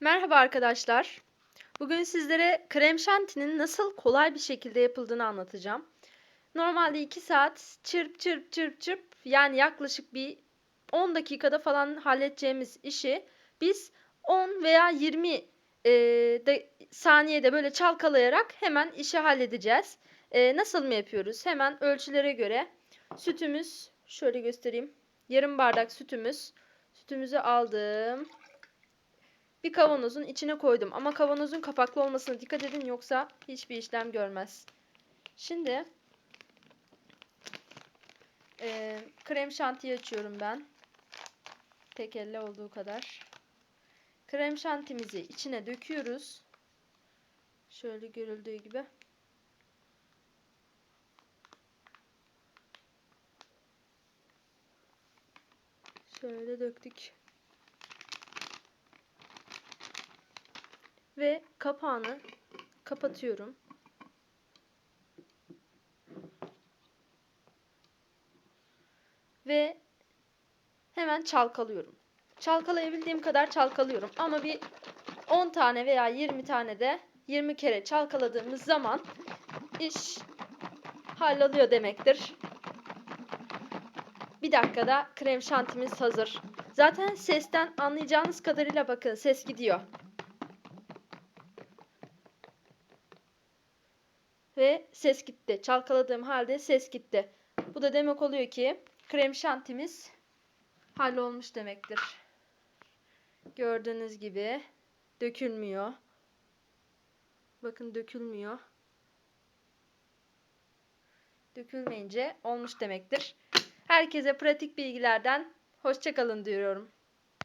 Merhaba arkadaşlar. Bugün sizlere krem şantinin nasıl kolay bir şekilde yapıldığını anlatacağım. Normalde 2 saat çırp çırp çırp çırp yani yaklaşık bir 10 dakikada falan halledeceğimiz işi biz 10 veya 20 e, de, saniyede böyle çalkalayarak hemen işi halledeceğiz. E, nasıl mı yapıyoruz? Hemen ölçülere göre sütümüz şöyle göstereyim. Yarım bardak sütümüz. Sütümüzü aldım bir kavanozun içine koydum. Ama kavanozun kapaklı olmasına dikkat edin yoksa hiçbir işlem görmez. Şimdi e, krem şantiyi açıyorum ben. Tek elle olduğu kadar. Krem şantimizi içine döküyoruz. Şöyle görüldüğü gibi. Şöyle döktük. Ve kapağını kapatıyorum. Ve hemen çalkalıyorum. Çalkalayabildiğim kadar çalkalıyorum ama bir 10 tane veya 20 tane de 20 kere çalkaladığımız zaman iş halloluyor demektir. Bir dakikada krem şantimiz hazır. Zaten sesten anlayacağınız kadarıyla bakın ses gidiyor. Ve ses gitti. Çalkaladığım halde ses gitti. Bu da demek oluyor ki krem şantimiz hallolmuş demektir. Gördüğünüz gibi dökülmüyor. Bakın dökülmüyor. Dökülmeyince olmuş demektir. Herkese pratik bilgilerden hoşçakalın diyorum.